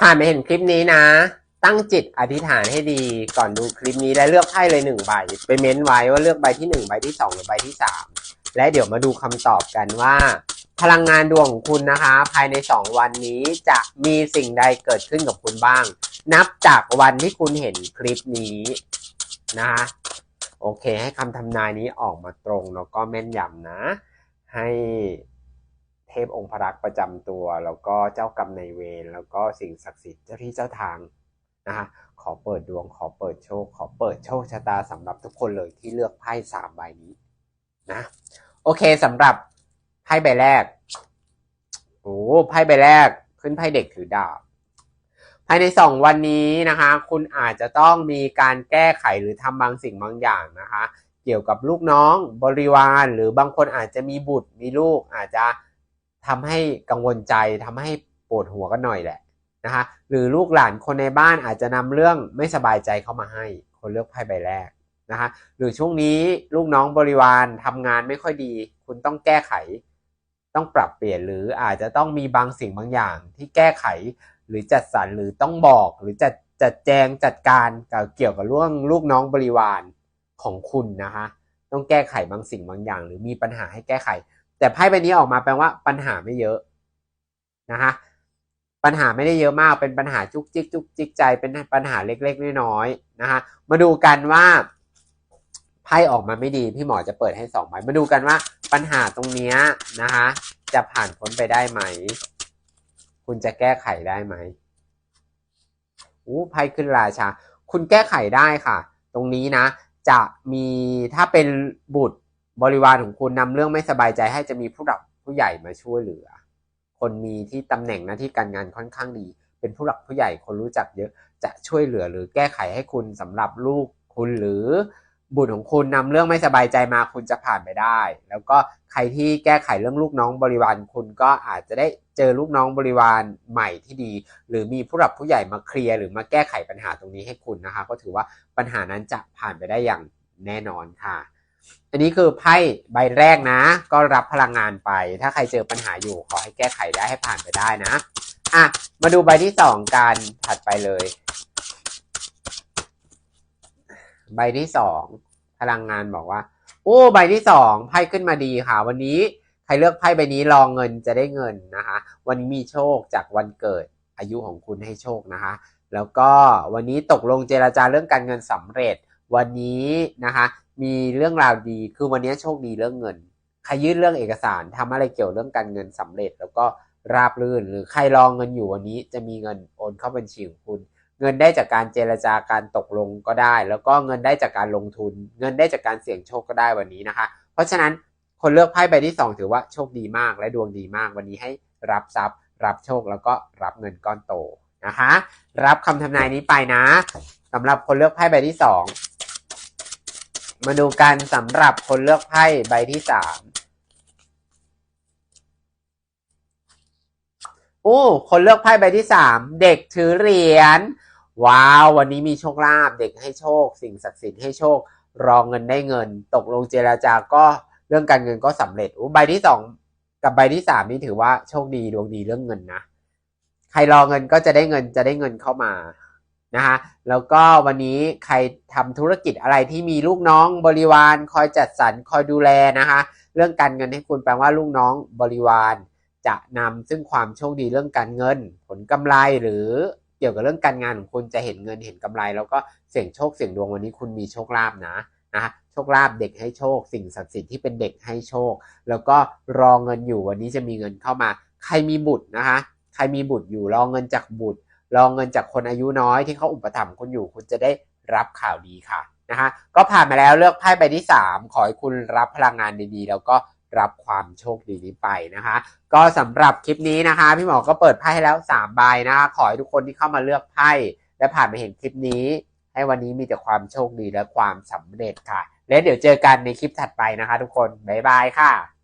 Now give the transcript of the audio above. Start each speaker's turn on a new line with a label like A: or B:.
A: ผ่านมาเห็นคลิปนี้นะ ตั้งจิตอธิษฐานให้ดีก่อนดูคลิปนี้และเลือกไพ่เลยหนึ่งใบ ไปเม้นไว้ว่าเลือกใบที่หนึ่งใบที่สองหรือใบที่สามและเดี๋ยวมาดูคำตอบกันว่า พลังงานดวงของคุณนะคะ ภายใน2วันนี้จะมีสิ่งใดเกิดขึ้นกับคุณบ้าง นับจากวันที่คุณเห็นคลิปนี้นะคะโอเค ให้คำทำนายนี้ออกมาตรงแล้วก็แม่นยำนะ ให้ พองค์พระรักษ์ประจำตัว แล้วก็เจ้ากรรมนายเวรแล้วก็สิ่งศักดิ์สิทธิ์เจ้าที่เจ้าทางนะคะขอเปิดดวงขอเปิดโชค ขอเปิดโชคชะตาสำหรับทุกคนเลยที่เลือกไพ่สามใบนี้นะโอเคสำหรับไพ่ใบแรกโอ้ไพ่ใบแรกขึ้นไพ่เด็กถือดาบภายในสองวันนี้นะคะ คุณอาจจะต้องมีการแก้ไขหรือทำบางสิ่งบางอย่างนะคะ เกี่ยวกับลูกน้องบริวาร หรือบางคนอาจจะมีบุตรมีลูกอาจจะ ทำให้กังวลใจทำให้ปวดหัวกันหน่อยแหละนะคะหรือลูกหลานคนในบ้านอาจจะนำเรื่องไม่สบายใจเข้ามาให้ คนเลือกไพ่ใบแรกนะคะหรือช่วงนี้ลูกน้องบริวารทำงานไม่ค่อยดี คุณต้องแก้ไข ต้องปรับเปลี่ยนหรืออาจจะต้องมีบางสิ่งบางอย่าง ที่แก้ไขหรือจัดสรรหรือต้องบอกหรือจัดจัดแจงจัดการเกี่ยวกับเรื่องลูกน้องบริวารของคุณนะคะต้องแก้ไขบางสิ่งบางอย่าง หรือมีปัญหาให้แก้ไข แต่ไพ่ใบนี้ออกมาแปลว่าปัญหาไม่เยอะนะคะปัญหาไม่ได้เยอะมากเป็นปัญหาจุกจิกจุกจิกใจเป็นปัญหาเล็กๆน้อยๆนะคะมาดูกันว่าไพ่ออกมาไม่ดีพี่หมอจะเปิดให้สองใบมาดูกันว่าปัญหาตรงนี้นะคะจะผ่านพ้นไปได้ไหม คุณจะแก้ไขได้ไหมอู้ไพ่ขึ้นราชา คุณแก้ไขได้ค่ะ ตรงนี้นะ จะมีถ้าเป็นบุตร บริวารของคุณนำเรื่องไม่สบายใจให้จะมีผู้หลักผู้ใหญ่มาช่วยเหลือ คนมีที่ตำแหน่งหน้าที่การงานค่อนข้างดี เป็นผู้หลักผู้ใหญ่คนรู้จักเยอะจะช่วยเหลือหรือแก้ไขให้คุณสำหรับลูกคุณหรือบุตรของคุณนำเรื่องไม่สบายใจมาคุณจะผ่านไปได้ แล้วก็ใครที่แก้ไขเรื่องลูกน้องบริวารคุณก็อาจจะได้เจอลูกน้องบริวารใหม่ที่ดี หรือมีผู้หลักผู้ใหญ่มาเคลียร์หรือมาแก้ไขปัญหาตรงนี้ให้คุณนะคะ ก็ถือว่าปัญหานั้นจะผ่านไปได้อย่างแน่นอนค่ะ อันนี้คือไพ่ใบแรกนะ ก็รับพลังงานไป ถ้าใครเจอปัญหาอยู่ขอให้แก้ไขได้ให้ผ่านไปได้นะอะมาดูใบที่สองกันถัดไปเลย ใบที่สองพลังงานบอกว่า โอ้ใบที่สองไพ่ขึ้นมาดีค่ะ วันนี้ใครเลือกไพ่ใบนี้รองเงินจะได้เงินนะคะ วันนี้มีโชคจากวันเกิดอายุของคุณให้โชคนะคะ แล้วก็วันนี้ตกลงเจราจาเรื่องการเงินสำเร็จ วันนี้นะคะมีเรื่องราวดีคือวันนี้โชคดีเรื่องเงิน ใครยื่นเรื่องเอกสารทำอะไรเกี่ยวเรื่องการเงินสำเร็จ แล้วก็ราบรื่น หรือใครรองเงินอยู่วันนี้จะมีเงินโอนเข้าบัญชีของคุณ เงินได้จากการเจรจาการตกลงก็ได้ แล้วก็เงินได้จากการลงทุน เงินได้จากการเสี่ยงโชคก็ได้วันนี้นะคะ เพราะฉะนั้นคนเลือกไพ่ใบที่ 2 ถือว่าโชคดีมากและดวงดีมาก วันนี้ให้รับทรัพย์ รับโชคแล้วก็รับเงินก้อนโตนะคะ รับคำทำนายนี้ไปนะสำหรับคนเลือกไพ่ใบที่ 2 มาดูกันสำหรับคนเลือกไพ่ใบที่3โอ้คนเลือกไพ่ใบที่สามเด็กถือเหรียญว้าว วันนี้มีโชคลาภเด็กให้โชค สิ่งศักดิ์สิทธิ์ให้โชค รองเงินได้เงิน ตกลงเจราจาก็เรื่องการเงินก็สำเร็จอู้ใบที่สองกับใบที่สามนี่ถือว่าโชคดีดวงดีเรื่องเงินนะ ใครรอเงินก็จะได้เงินจะได้เงินเข้ามา นะคะแล้วก็วันนี้ใครทำธุรกิจอะไรที่มีลูกน้องบริวารคอยจัดสรรคอยดูแลนะคะเรื่องการเงินให้คุณแปลว่าลูกน้องบริวารจะนำซึ่งความโชคดีเรื่องการเงิน ผลกำไรหรือเกี่ยวกับเรื่องการงานของคุณจะเห็นเงินเห็นกำไร แล้วก็เสี่ยงโชคเสี่ยงดวงวันนี้คุณมีโชคลาภนะนะโชคลาภเด็กให้โชค สิ่งศักดิ์สิทธิ์ที่เป็นเด็กให้โชค แล้วก็รอเงินอยู่วันนี้จะมีเงินเข้ามา ใครมีบุตรนะคะใครมีบุตรอยู่รอเงินจากบุตร รองเงินจากคนอายุน้อยที่เขาอุปถัมภ์คุณอยู่ คุณจะได้รับข่าวดีค่ะนะคะก็ผ่านมาแล้วเลือกไพ่ใบที่ 3 ขอให้คุณรับพลังงานดีๆ แล้วก็รับความโชคดีนี้ไปนะคะ ก็สำหรับคลิปนี้นะคะ พี่หมอก็เปิดไพ่ให้แล้ว3ใบนะคะขอให้ทุกคนที่เข้ามาเลือกไพ่และผ่านมาเห็นคลิปนี้ ให้วันนี้มีแต่ความโชคดีและความสำเร็จค่ะ และเดี๋ยวเจอกันในคลิปถัดไปนะคะ ทุกคนบ๊ายบายค่ะ